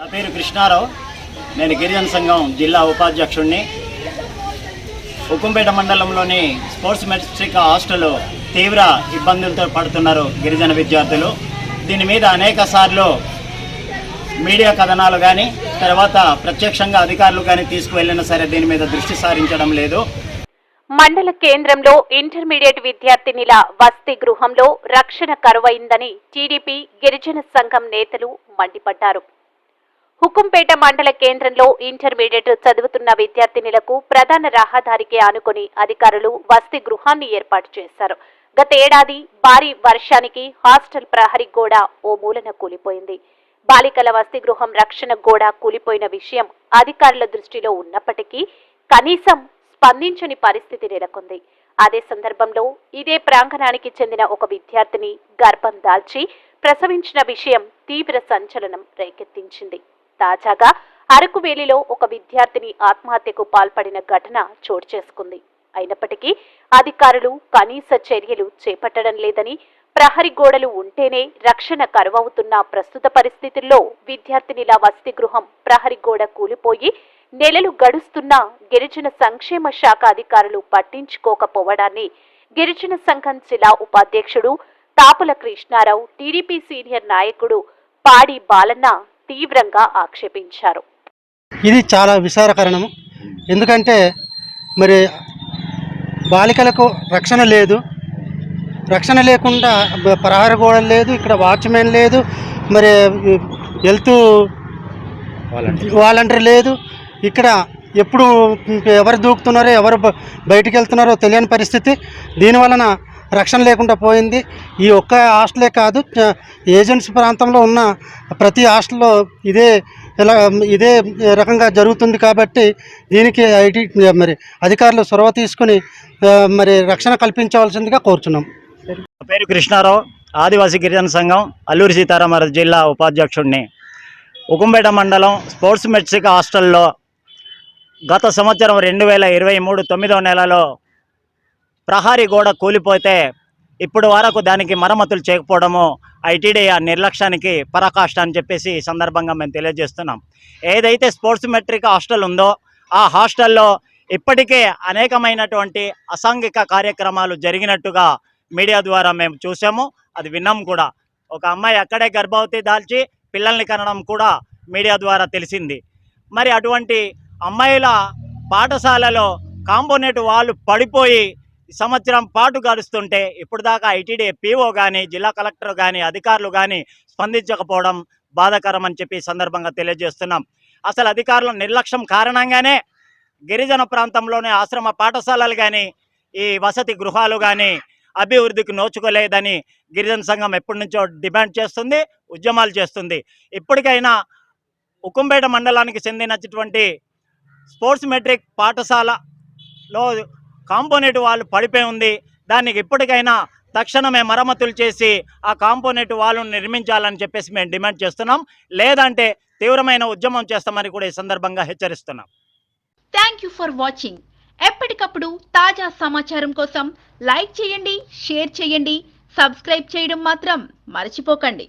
నా పేరు కృష్ణారావు. నేను గిరిజన సంఘం జిల్లా ఉపాధ్యక్షుడిని ఉక్కుంపేట మండలంలోని స్పోర్ట్స్ మెట్రిక్ హాస్టల్ తీవ్ర ఇబ్బందులతో పడుతున్నారు గిరిజన విద్యార్థులు. దీని మీద అనేక సార్లు మీడియా కథనాలు కానీ తర్వాత ప్రత్యక్షంగా అధికారులు కానీ తీసుకువెళ్ళినా సరే దీని మీద దృష్టి సారించడం లేదు. మండల కేంద్రంలో ఇంటర్మీడియట్ విద్యార్థినిల వసతి గృహంలో రక్షణ కరువైందని టీడీపీ గిరిజన సంఘం నేతలు మండిపడ్డారు. హుకుంపేట మండల కేంద్రంలో ఇంటర్మీడియట్ చదువుతున్న విద్యార్థినులకు ప్రధాన రహదారికి ఆనుకొని అధికారులు వసతి గృహాన్ని ఏర్పాటు చేశారు. గత ఏడాది భారీ వర్షానికి హాస్టల్ ప్రహరీ గోడ ఓ మూలన కూలిపోయింది. బాలికల వసతి గృహం రక్షణ గోడ కూలిపోయిన విషయం అధికారుల దృష్టిలో ఉన్నప్పటికీ కనీసం స్పందించని పరిస్థితి నెలకొంది. అదే సందర్భంలో ఇదే ప్రాంగణానికి చెందిన ఒక విద్యార్థిని గర్భం దాల్చి ప్రసవించిన విషయం తీవ్ర సంచలనం రేకెత్తించింది. తాజాగా అరకువేలిలో ఒక విద్యార్థిని ఆత్మహత్యకు పాల్పడిన ఘటన చోటు చేసుకుంది. అయినప్పటికీ అధికారులు కనీస చర్యలు చేపట్టడం లేదని ప్రహరీ గోడలు ఉంటేనే రక్షణ కరువవుతున్న ప్రస్తుత పరిస్థితుల్లో విద్యార్థినిల వసతి గృహం ప్రహరీ గోడ కూలిపోయి నెలలు గడుస్తున్నా గిరిజన సంక్షేమ శాఖ అధికారులు పట్టించుకోకపోవడాన్ని గిరిజన సంఘం జిల్లా ఉపాధ్యక్షుడు తాపుల కృష్ణారావు టీడీపీ సీనియర్ నాయకుడు పాడి బాలన్న తీవ్రంగా ఆక్షేపించారు. ఇది చాలా విచారకరణము ఎందుకంటే మరి బాలికలకు రక్షణ లేదు. రక్షణ లేకుండా ప్రహరీ గోడ లేదు ఇక్కడ వాచ్మెన్ లేదు మరి హెల్త్ వాలంటీర్. లేదు. ఇక్కడ ఎప్పుడు ఎవరు దూకుతున్నారో ఎవరు బయటికి వెళ్తున్నారో తెలియని పరిస్థితి. దీనివలన రక్షణ లేకుండా పోయింది. ఈ ఒక్క హాస్టలే కాదు ఏజెన్సీ ప్రాంతంలో ఉన్న ప్రతి హాస్టల్లో ఇదే ఇలా ఇదే రకంగా జరుగుతుంది కాబట్టి దీనికి ఐటీ మరి అధికారులు చొరవ తీసుకుని మరి రక్షణ కల్పించవలసిందిగా కోరుచున్నాం. పేరు కృష్ణారావు ఆదివాసీ గిరిజన సంఘం అల్లూరి సీతారామరాజు జిల్లా ఉపాధ్యక్షుడిని. ఉకుంపేట మండలం స్పోర్ట్స్ మెట్రిక్ హాస్టల్లో గత సంవత్సరం రెండు వేల ఇరవై మూడు తొమ్మిదో నెలలో ప్రహారీ గోడ కూలిపోతే ఇప్పుడు వరకు దానికి మరమ్మతులు చేయకపోవడము ఐటీడీ ఆ నిర్లక్ష్యానికి పరాకాష్ట అని చెప్పేసి ఈ సందర్భంగా మేము తెలియజేస్తున్నాం. ఏదైతే స్పోర్ట్స్ మెట్రిక్ హాస్టల్ ఉందో ఆ హాస్టల్లో ఇప్పటికే అనేకమైనటువంటి అసాంఘిక కార్యక్రమాలు జరిగినట్టుగా మీడియా ద్వారా మేము చూసాము అది విన్నాం కూడా. ఒక అమ్మాయి అక్కడే గర్భవతి దాల్చి పిల్లల్ని కనడం కూడా మీడియా ద్వారా తెలిసింది. మరి అటువంటి అమ్మాయిల పాఠశాలలో కాంపోనెంట్ వాళ్ళు పడిపోయి సంవత్సరం పాటు గడుస్తుంటే ఇప్పుడు దాకా ఐటీడీ పీఓ కానీ జిల్లా కలెక్టర్ కానీ అధికారులు కానీ స్పందించకపోవడం బాధాకరం అని చెప్పి సందర్భంగా తెలియజేస్తున్నాం. అసలు అధికారుల నిర్లక్ష్యం కారణంగానే గిరిజన ప్రాంతంలోని ఆశ్రమ పాఠశాలలు కానీ ఈ వసతి గృహాలు కానీ అభివృద్ధికి నోచుకోలేదని గిరిజన సంఘం ఎప్పటి నుంచో డిమాండ్ చేస్తుంది ఉద్యమాలు చేస్తుంది. ఇప్పటికైనా ఉక్కంపేట మండలానికి చెందినటువంటి స్పోర్ట్స్ మెట్రిక్ పాఠశాలలో కాంపోనెంట్ వాళ్ళు పడిపోయి ఉంది. దానికి ఇప్పటికైనా తక్షణమే మరమ్మతులు చేసి ఆ కాంపోనెంట్ వాళ్ళను నిర్మించాలని చెప్పేసి మేము డిమాండ్ చేస్తున్నాం. లేదంటే తీవ్రమైన ఉద్యమం చేస్తామని కూడా ఈ సందర్భంగా హెచ్చరిస్తున్నాం. థ్యాంక్ యూ ఫర్ వాచింగ్ ఎప్పటికప్పుడు తాజా సమాచారం కోసం లైక్ చేయండి షేర్ చేయండి సబ్స్క్రైబ్ చేయడం మాత్రం మర్చిపోకండి.